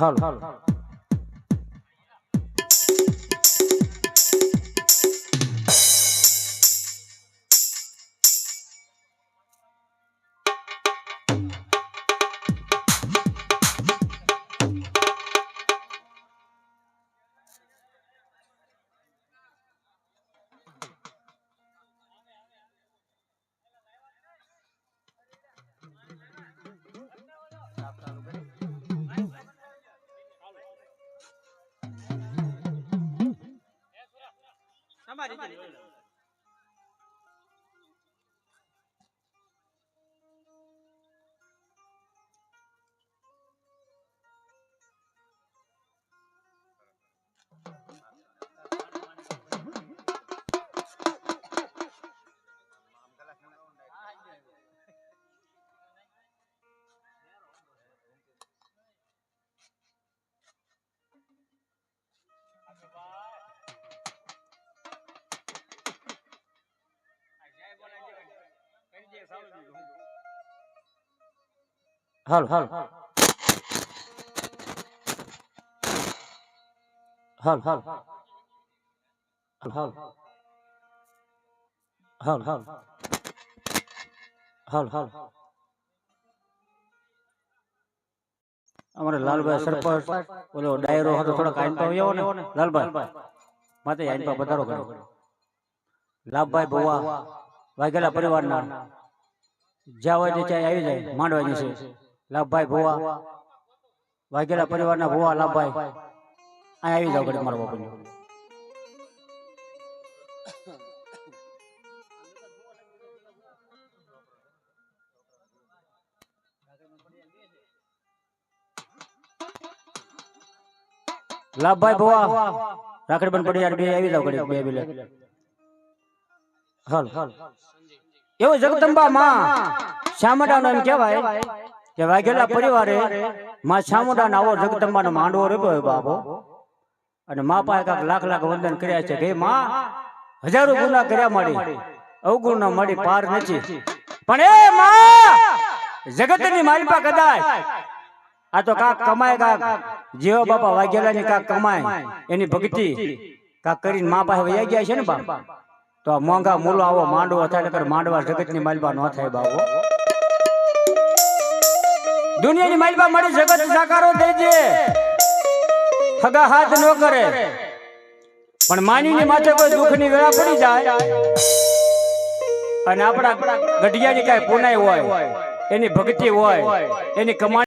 看了看了看了。慢点慢点点 હાલ હાલ. હાલ હાલ. હાલ હાલ. હાલ હાલ. હાલ અમારે લાલભાઈ સરપંચ ઓલો ડાયરો હતો થોડોક કાઈન તો આવ્યો ને. લાલભાઈ. માતે આઈન પાવ વધારો કર્યો. લાભભાઈ બોવા વાઘેલા પરિવારના જ્યાં હોય ત્યાં આવી જાય માંડવાની છે. લાભભાઈ ભુવા વાઘેલા પરિવારના ભુવા લાભભાઈ. અહીં આવી જાવ ઘડી મારા બાપુને. લાભભાઈ ભુવા રાખડી બન પડી યાર બે આવી જાવ ઘડી બે બિલે. હાલ. હાલ એવો જગદંબા માં શામડાનો એમ કહેવાય કે વાઘેલા પરિવારે માં શામુડાનો આવો જગદંબાનો માંડવો રોપ્યો બાપો. અને મા પાસે લાખ લાખ વંદન કર્યા છે કે માં હજારો ગુના કર્યા મળી અવગુણ મળી પાર નથી. પણ એ માં જગતની માલિપા કદાચ. આ તો કાક કમાય કાક. જેવો બાપા વાઘેલાની કાક કમાય. એની ભક્તિ કાક કરીને મા પાસે વયા ગયા છે ને બાપ? તો આ મોંઘા મૂલો આવો માંડવો થાય માંડવા માંડવા જગતની માલિપા ન થાય બાપો. દુનિયાની માલિપા મળી જગત સાકારો દેજે હગા હાથ ન કરે. પણ માનીની માથે કોઈ દુઃખની વેળા પડી જાય. અને આપણા ગઢિયાની કાંઈ પુનાઈ હોય, એની ભક્તિ હોય, એની કમાણી